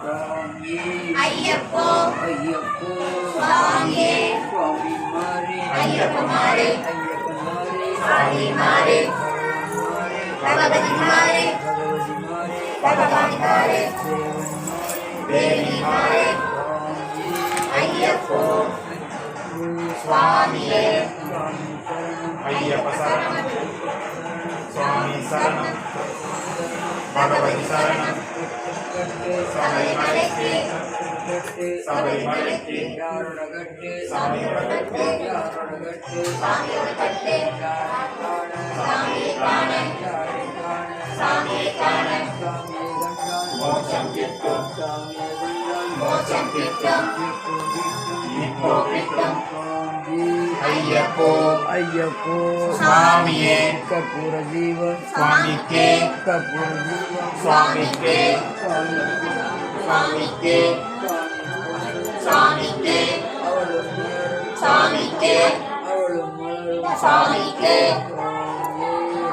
ஐயப்போ. ஐயப்போ. சுவாமியே சுவாமி மாறே. ஐயப்பமாரே ஐயப்பனாரே சுவாமிமாரே பகவதிமாரே பகவதி மாறே. தேவன் மாறே. சுவாமியே ஐயப்போ. சுவாமியே. சுவாமி சரணம். ஐயப்ப சரணம். சுவாமி சரணம். பகவதி சரணம் சபரிமலைக்கு சபரிமலைக்கு யாரோடகட்டு சாமியோடகட்டு யாரோடகட்டு சாமியோட சாமியை காண சாமியை காண மோட்சம் கிட்டும் மோட்சம் கிட்டும் ஐயப்போ ஐயப்போ சுவாமியே கற்பூர ஜீவன் சுவாமிக்கே கற்பூர ஜீவன் சுவாமிக்கே சுவாமிக்கு சுவாமிக்கு சாமிக்கு ஐயப்போ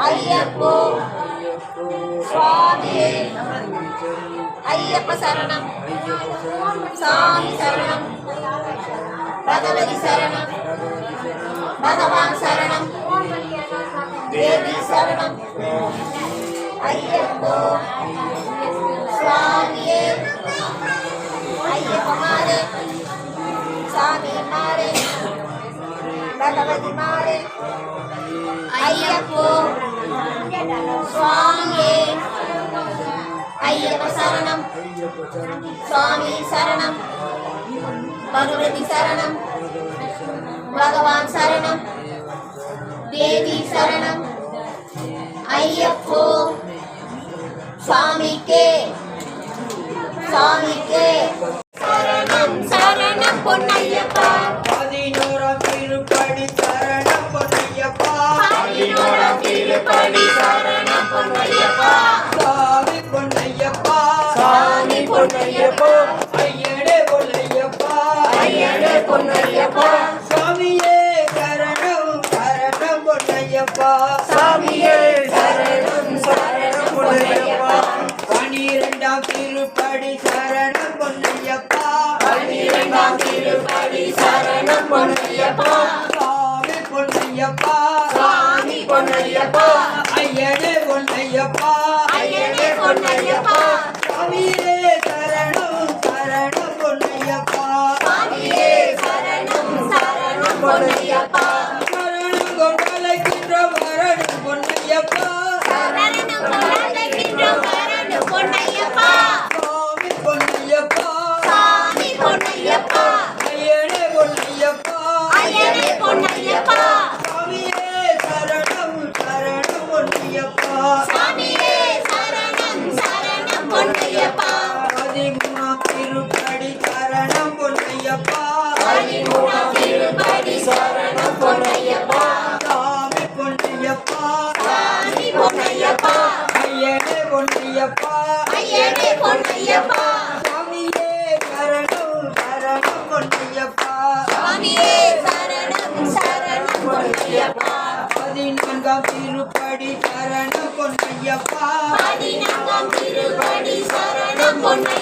ஐயப்போ சுவாமியே ஐயப்ப சரணம் சாமி சரணம். பகவதி சரணம். பகவான் சரணம். தேவி சரணம். ஐயப்போ. சுவாமியே. ஐயப்பமாரே. சாமி மாறே பகவதி மாறே ஐயப்போ. சுவாமியே. ஐயப்ப சரணம். சுவாமி சரணம். பகவதி சரணம் பகவான் சரணம். தேவி சரணம். ஐயப்போ. சுவாமிக்கே. சுவாமிக்கே. சரணம் சரணம் பொன்னையப்பா. பதினோராம் திருப்படி சரணம் பொன்னையப்பா. பதினோராம் திருப்படி சரணம் பொன்னையப்பா. சாமி பொன்னையப்பா. சாமி பொன்னையப்பா ஐயனே பொன்னையப்பா. ஐயனே பொன்னையப்பா. சாமியே சரணம் சரணம் பொன்னையப்பா. சாமியே சரணம் சரணம் பொன்னையப்பா. சரணம் கொண்டலைக்கின்ற மரணம் பொன்னையப்பா. சரணம்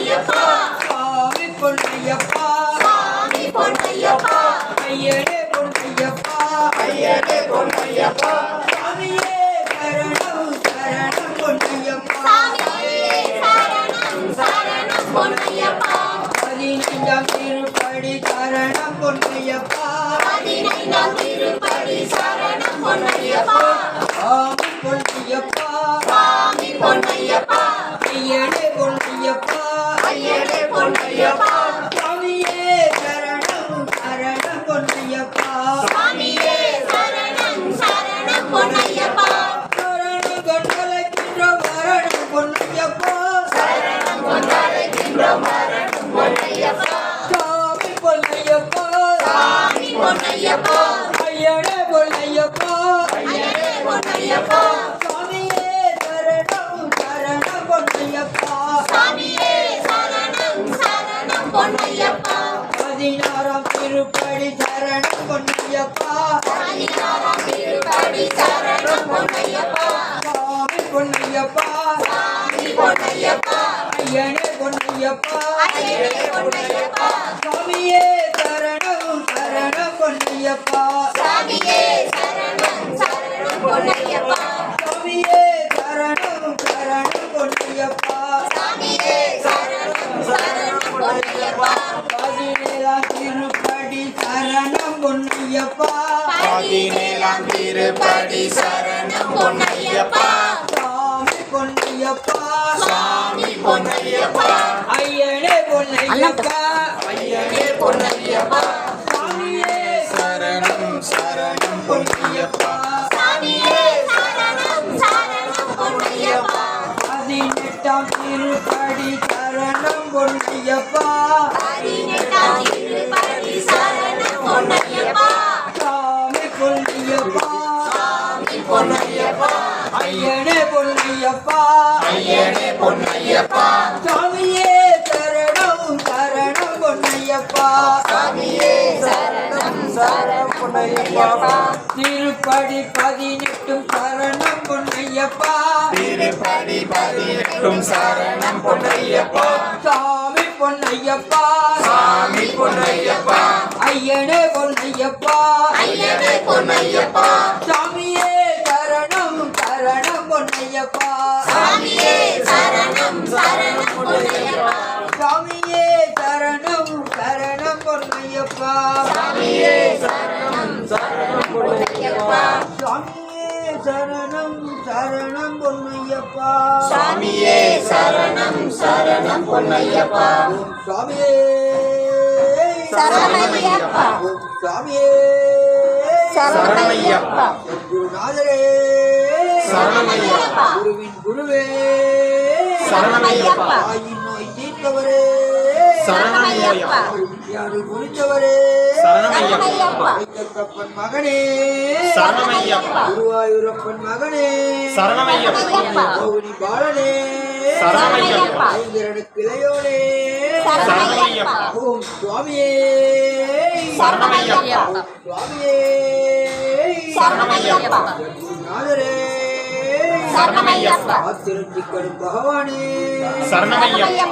பொன்னையப்பா. சாமி பொன்னையப்பா. ஐயனே சாமி பொன்னையப்பா. சாமி பொன்னையப்பா. ஐயனே பொன்னையப்பா. ஐயனே பொன்னையப்பா. சாமியே சரணம் சரணம் பொன்னையப்பா. சாமியே சரணம் சரணம் பொன்னையப்பா. பதினாறாம் திருப்படி சரணம் பொன்னையப்பா. பதினாறாம் திருப்படி சரணம் பொன்னையப்பா. சாமி பொன்னையப்பா. சாமி பொன்னையப்பா. ஐயனே பொன்னையப்பா சுவாமியே சரணம் சரணம் பொன்னையப்பா சாமியே சரணம் சரணம் பொன்னையப்பா சுவாமியே சரணம் சரணம் பொன்னையப்பா சாமியே சரணம் சரணம் பொன்னையப்பா பதினேழாம் திருப்படி சரணம் பொன்னையப்பா பதினேழாம் திருப்படி சரணம் பொன்னையப்பா சாமி பொன்னையப்பா சாமி பொன்னையப்பா. ஐயனே பொன்னையப்பா. ஐயனே பொன்னையப்பா. சாமியே சரணம் சரணம் பொன்னையப்பா. சாமியே சரணம் சரணம் பொன்னையப்பா. பதினெட்டாம் திருப்படி சரணம் பொன்னையப்பா. பதினெட்டாம் திருப்பதி சரணம் பொன்னையப்பா. சாமி பொன்னையப்பா. சாமி பொன்னையப்பா. ஐயனே பொன்னையப்பா. ஐயனே பொன்னையப்பா. சாமியே சரணம் சரணம் பொன்னையப்பா. சாமியே சரணம் சரணம் பொன்னையப்பா. திருப்படி பதினெட்டும் சரணம் பொன்னையப்பா. திருப்படி பதினெட்டும் சரணம் பொன்னையப்பா. சாமி பொன்னையப்பா. சாமி பொன்னையப்பா. ஐயனே பொன்னையப்பா. ஐயனே பொன்னையப்பா. பொன்னையப்பா சாமியே சரணம் சரணம் பொன்னையப்பா. சாமியே சரணம் சரணம் பொன்னையப்பா. சாமியே சரணம் சரணம் பொன்னையப்பா. சாமியே சரணம் சரணம் பொன்னையப்பா. சாமியே சரணம் சரணம் பொன்னையப்பா. சாமியே சாமியே குருநாதரே. சரணையப்பா குருவின் குருவே. சரணையப்பா தாயின் நோய் தீர்த்தவரே. சரணையப்பா யாரு மகனே. சரணமையப்பா. குருவாயூரப்பன் மகனே. சரணமையப்பா. கௌரி பாலனே. சரணமையப்பா. இளையோனே. சரணமையப்பா. ஓம் சுவாமியே. சரணமையப்பா. சுவாமியே. சரணமையப்பா. சரணமையப்பா. ஆத்திரத்திக்கரும் பகவானே. சரணமையப்பா.